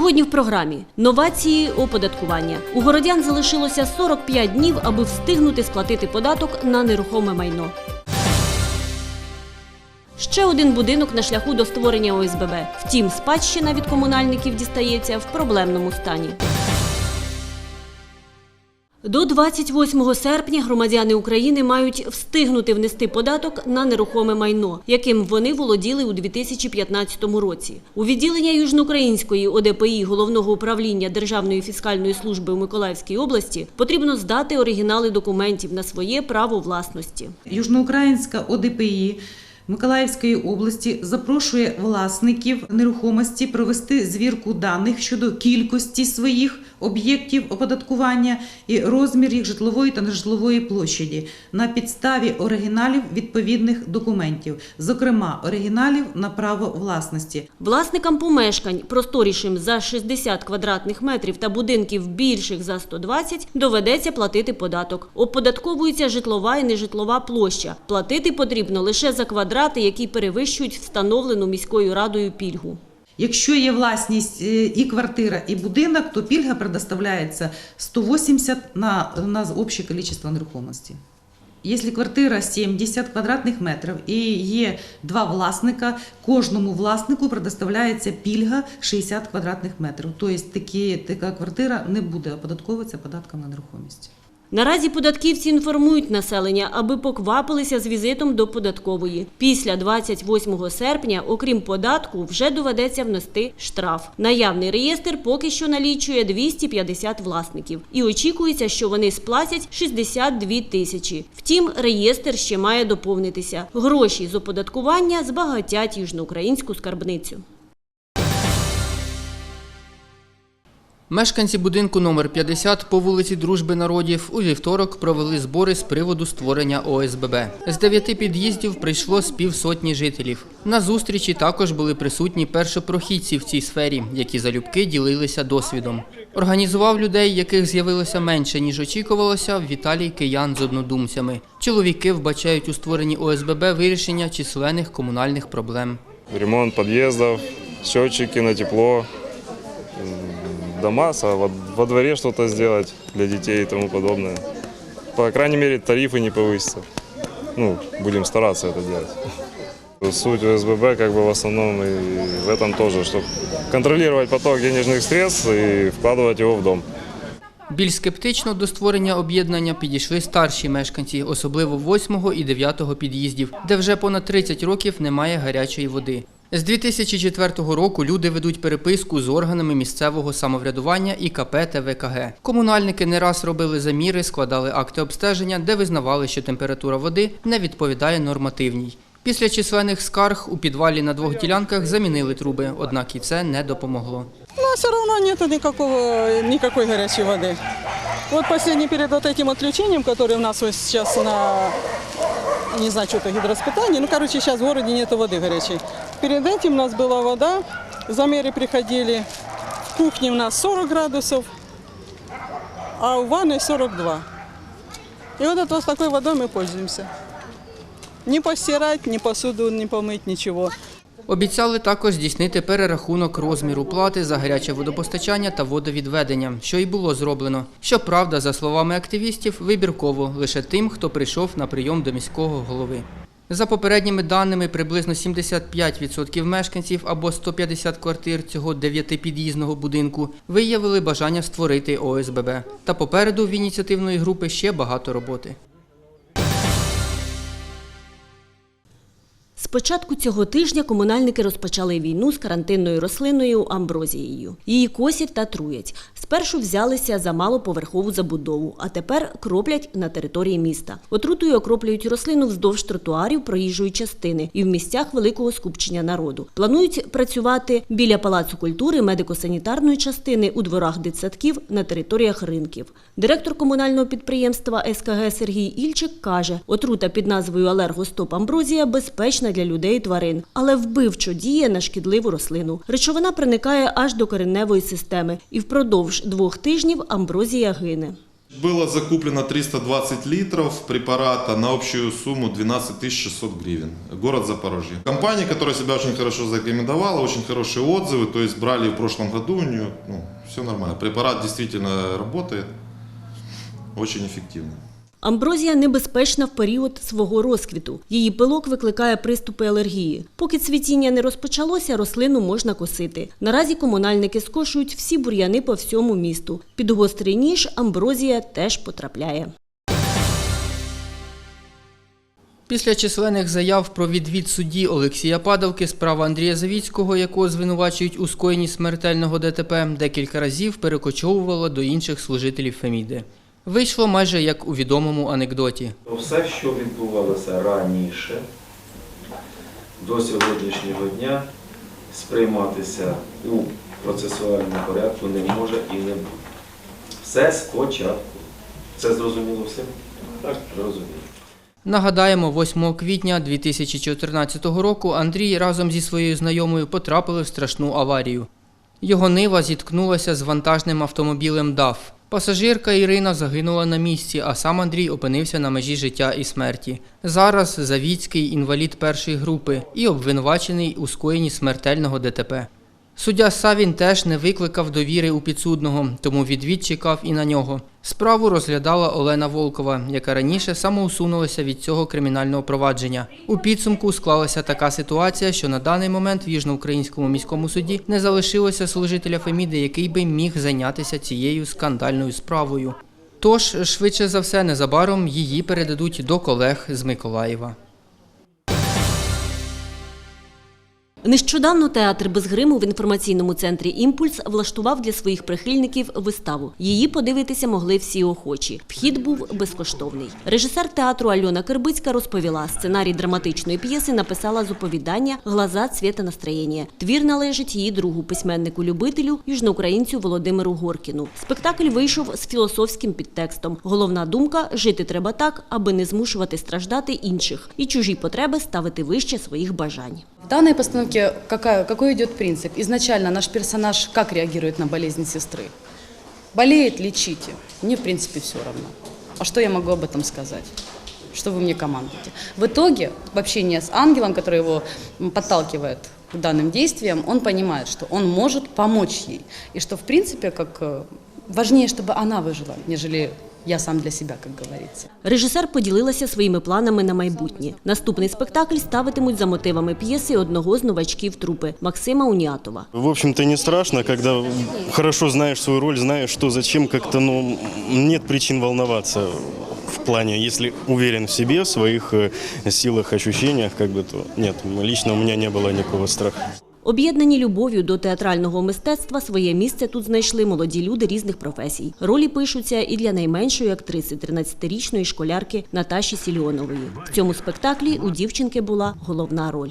Сьогодні в програмі новації оподаткування. У городян залишилося 45 днів, аби встигнути сплатити податок на нерухоме майно. Ще один будинок на шляху до створення ОСББ. Втім, спадщина від комунальників дістається в проблемному стані. До 28 серпня громадяни України мають встигнути внести податок на нерухоме майно, яким вони володіли у 2015 році. У відділення Южноукраїнської ОДПІ Головного управління Державної фіскальної служби у Миколаївській області потрібно здати оригінали документів на своє право власності. Южноукраїнська ОДПІ Миколаївської області запрошує власників нерухомості провести звірку даних щодо кількості своїх об'єктів оподаткування і розмір їх житлової та нежитлової площаді на підставі оригіналів відповідних документів, зокрема оригіналів на право власності. Власникам помешкань просторішим за 60 квадратних метрів та будинків більших за 120 доведеться платити податок. Оподатковується житлова і нежитлова площа. Платити потрібно лише за квадрати, які перевищують встановлену міською радою пільгу. Якщо є власність е, і квартира, і будинок, то пільга предоставляється 180 на, на общее количество нерухомості. Якщо квартира 70 квадратних метрів і є два власника, кожному власнику предоставляється пільга 60 квадратних метрів. Тобто такі, така квартира не буде оподатковуватися податком на нерухомість. Наразі податківці інформують населення, аби поквапилися з візитом до податкової. Після 28 серпня, окрім податку, вже доведеться внести штраф. Наявний реєстр поки що налічує 250 власників. І очікується, що вони сплатять 62 тисячі. Втім, реєстр ще має доповнитися. Гроші з оподаткування збагатять южноукраїнську скарбницю. Мешканці будинку номер 50 по вулиці Дружби народів у вівторок провели збори з приводу створення ОСББ. З дев'яти під'їздів прийшло з півсотні жителів. На зустрічі також були присутні першопрохідці в цій сфері, які залюбки ділилися досвідом. Організував людей, яких з'явилося менше ніж очікувалося, Віталій Киян з однодумцями. Чоловіки вбачають у створенні ОСББ вирішення численних комунальних проблем. ремонт подъездов, счетчики на тепло, м, дома, а во, во дворе что-то сделать для детей и тому подобное. По крайней мере, тарифы не повысятся. Ну, будем стараться это делать. Суть ОСББ как бы в основном и в этом тоже, чтобы контролировать поток денежных средств и вкладывать его в дом. Більш скептично до створення об'єднання підійшли старші мешканці, особливо 8 і 9 під'їздів, де вже понад 30 років немає гарячої води. З 2004 року люди ведуть переписку з органами місцевого самоврядування і КП та ВКГ. Комунальники не раз робили заміри, складали акти обстеження, де визнавали, що температура води не відповідає нормативній. Після численних скарг у підвалі на двох ділянках замінили труби, однак і це не допомогло. Но все равно нету никакого, никакой горячей воды. Вот последний перед вот этим отключением, которое у нас вот сейчас на, не знаю, что-то гидроспитание, ну, короче, сейчас в городе нету воды горячей. Перед этим у нас была вода, замеры приходили, в кухне у нас 40 градусов, а у ванной 42. И вот это вот с такой водой мы пользуемся. Не постирать, ни посуду не помыть, ничего. Обіцяли також здійснити перерахунок розміру плати за гаряче водопостачання та водовідведення, що й було зроблено. Щоправда, за словами активістів, вибірково лише тим, хто прийшов на прийом до міського голови. За попередніми даними, приблизно 75% мешканців або 150 квартир цього дев'ятипід'їзного будинку виявили бажання створити ОСББ. Та попереду в ініціативної групи ще багато роботи. З початку цього тижня комунальники розпочали війну з карантинною рослиною амброзією. Її косять та труять. Спершу взялися за малоповерхову забудову, а тепер кроплять на території міста. Отрутою окроплюють рослину вздовж тротуарів проїжджої частини і в місцях великого скупчення народу. Планують працювати біля палацу культури, медико-санітарної частини, у дворах дитсадків, на територіях ринків. Директор комунального підприємства СКГ Сергій Ільчик каже, отрута під назвою алергостоп амброзія безпечна для людей і тварин, але вбивчо діє на шкідливу рослину. Речовина проникає аж до кореневої системи, і впродовж двох тижнів амброзія гине. Было закуплено 320 литров препарата на общую сумму 12 600 гривен. Город Запорожье. Компания, которая себя очень хорошо зарекомендовала, очень хорошие отзывы, то есть брали в прошлом году у нее, ну, все нормально. Препарат действительно работает, очень эффективный. Амброзія небезпечна в період свого розквіту. Її пилок викликає приступи алергії. Поки цвітіння не розпочалося, рослину можна косити. Наразі комунальники скошують всі бур'яни по всьому місту. Під гострий ніж амброзія теж потрапляє. Після численних заяв про відвід судді Олексія Падалки справа Андрія Завіцького, якого звинувачують у скоєнні смертельного ДТП, декілька разів перекочовувала до інших служителів Феміди. Вийшло майже як у відомому анекдоті. Все, що відбувалося раніше, до сьогоднішнього дня, сприйматися у процесуальному порядку не може і не буде. Все спочатку. Це зрозуміло всім? Так, зрозуміло. Нагадаємо, 8 квітня 2014 року Андрій разом зі своєю знайомою потрапили в страшну аварію. Його нива зіткнулася з вантажним автомобілем ДАФ. Пасажирка Ірина загинула на місці, а сам Андрій опинився на межі життя і смерті. Зараз Завіцький інвалід першої групи і обвинувачений у скоєнні смертельного ДТП. Суддя Савін теж не викликав довіри у підсудного, тому відвід чекав і на нього. Справу розглядала Олена Волкова, яка раніше самоусунулася від цього кримінального провадження. У підсумку склалася така ситуація, що на даний момент в Южноукраїнському міському суді не залишилося служителя Феміди, який би міг зайнятися цією скандальною справою. Тож, швидше за все, незабаром її передадуть до колег з Миколаєва. Нещодавно театр без гриму в інформаційному центрі Імпульс влаштував для своїх прихильників виставу. Її подивитися могли всі охочі. Вхід був безкоштовний. Режисер театру Альона Кирбицька розповіла, сценарій драматичної п'єси написала з оповідання Глаза цвіта настроєння. Твір належить її другу письменнику-любителю, южноукраїнцю Володимиру Горкіну. Спектакль вийшов з філософським підтекстом. Головна думка жити треба так, аби не змушувати страждати інших і чужі потреби ставити вище своїх бажань. В данной постановке какая, какой идет принцип? Изначально наш персонаж как реагирует на болезнь сестры? Болеет, лечите. Мне, в принципе, все равно. А что я могу об этом сказать? Что вы мне командуете? В итоге, в общении с ангелом, который его подталкивает к данным действиям, он понимает, что он может помочь ей. И что, в принципе, как э, важнее, чтобы она выжила, нежели я сам для себя, как говорится. Режисер поділилася своїми планами на майбутнє. Наступний спектакль ставитимуть за мотивами п'єси одного з новачків трупи Максима Унятова. В общем-то, не страшно, когда хорошо знаешь свою роль, знаешь, что зачем, как-то, ну, нет причин волноваться в плане, если уверен в себе, в своих э, силах, ощущениях, как бы, то нет, лично у меня не было никакого страха. Об'єднані любов'ю до театрального мистецтва своє місце тут знайшли молоді люди різних професій. Ролі пишуться і для найменшої актриси 13-річної школярки Наташі Сільонової. В цьому спектаклі у дівчинки була головна роль.